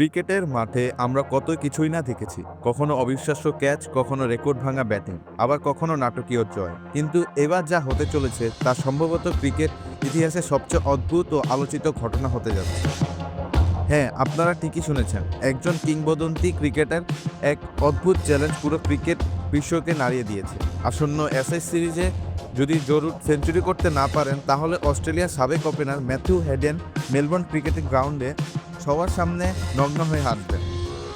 ক্রিকেটের মাঠে আমরা কত কিছুই না দেখেছি। কখনো অবিশ্বাস্য ক্যাচ, কখনো রেকর্ড ভাঙা ব্যাটিং, আবার কখনো নাটকীয় জয়। কিন্তু এবার যা হতে চলেছে, তা সম্ভবত ক্রিকেট ইতিহাসে সবচেয়ে অদ্ভুত ও আলোচিত ঘটনা হতে যাচ্ছে। হ্যাঁ আপনারা ঠিকই শুনেছেন, একজন কিংবদন্তি ক্রিকেটার এক অদ্ভুত চ্যালেঞ্জ পুরো ক্রিকেট বিশ্বকে নাড়িয়ে দিয়েছে। আসন্ন এসএস সিরিজে যদি জরুর সেঞ্চুরি করতে না পারেন, তাহলে অস্ট্রেলিয়ার সাবেক opener Matthew Hayden Melbourne cricketing গ্রাউন্ডে সবার সামনে নগ্ন হয়ে হাসবেন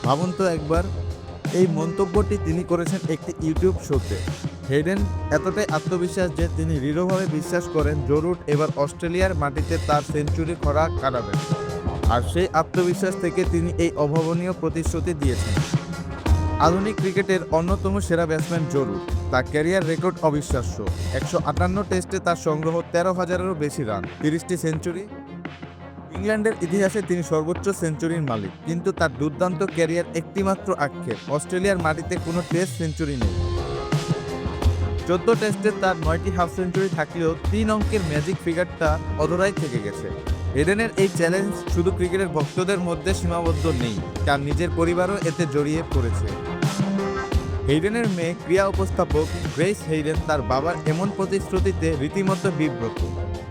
ভাবুন তো একবার, এই মন্তব্যটি তিনি করেছেন একটি ইউটিউব শোতে। হেডেন এতটাই আত্মবিশ্বাস যে তিনি দৃঢ়ভাবে বিশ্বাস করেন জরুট এবার অস্ট্রেলিয়ার মাটিতে তার সেঞ্চুরি করা কাটাবেন। আর সেই আত্মবিশ্বাস থেকে তিনি এই অভাবনীয় প্রতিশ্রুতি দিয়েছেন। আধুনিক ক্রিকেটের অন্যতম সেরা ব্যাটসম্যান জরুর। তার ক্যারিয়ার রেকর্ড অবিশ্বাস্য। একশো আটান্ন টেস্টে তার সংগ্রহ তেরো হাজারেরও বেশি রান, তিরিশটি সেঞ্চুরি ইংল্যান্ডের ইতিহাসে তিনি সর্বোচ্চ সেঞ্চুরির মালিক, কিন্তু তার দুর্দান্ত ক্যারিয়ার একটিমাত্র আক্ষেপ। অস্ট্রেলিয়ার মাটিতে কোনো টেস্ট সেঞ্চুরি নেই। চোদ্দ টেস্টে তার নয়টি হাফ সেঞ্চুরি থাকলেও তিন অঙ্কের ম্যাজিক ফিগারটা অধরাই থেকে গেছে। এডেনের এই চ্যালেঞ্জ শুধু ক্রিকেটের ভক্তদের মধ্যে সীমাবদ্ধ নেই, তার নিজের পরিবারও এতে জড়িয়ে পড়েছে। হেইডেনের মেয়ে ক্রিয়া উপস্থাপক গ্রেস হেইডেন তার বাবার এমন প্রতিশ্রুতিতে রীতিমতো বিব্রত।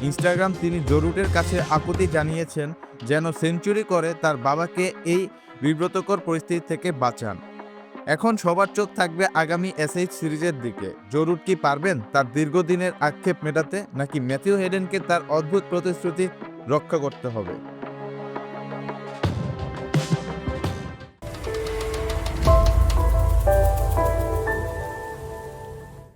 ইনস্টাগ্রাম তিনি জরুটের কাছে আকুতি জানিয়েছেন যেন সেঞ্চুরি করে তার বাবাকে এই বিব্রতকর পরিস্থিতি থেকে বাঁচান। এখন সবার চোখ থাকবে আগামী এসএইচ সিরিজের দিকে। জরুর কি পারবেন তার দীর্ঘদিনের আক্ষেপ মেটাতে নাকি ম্যাথিউ হেডেনকে তার অদ্ভুত প্রতিশ্রুতি রক্ষা করতে হবে?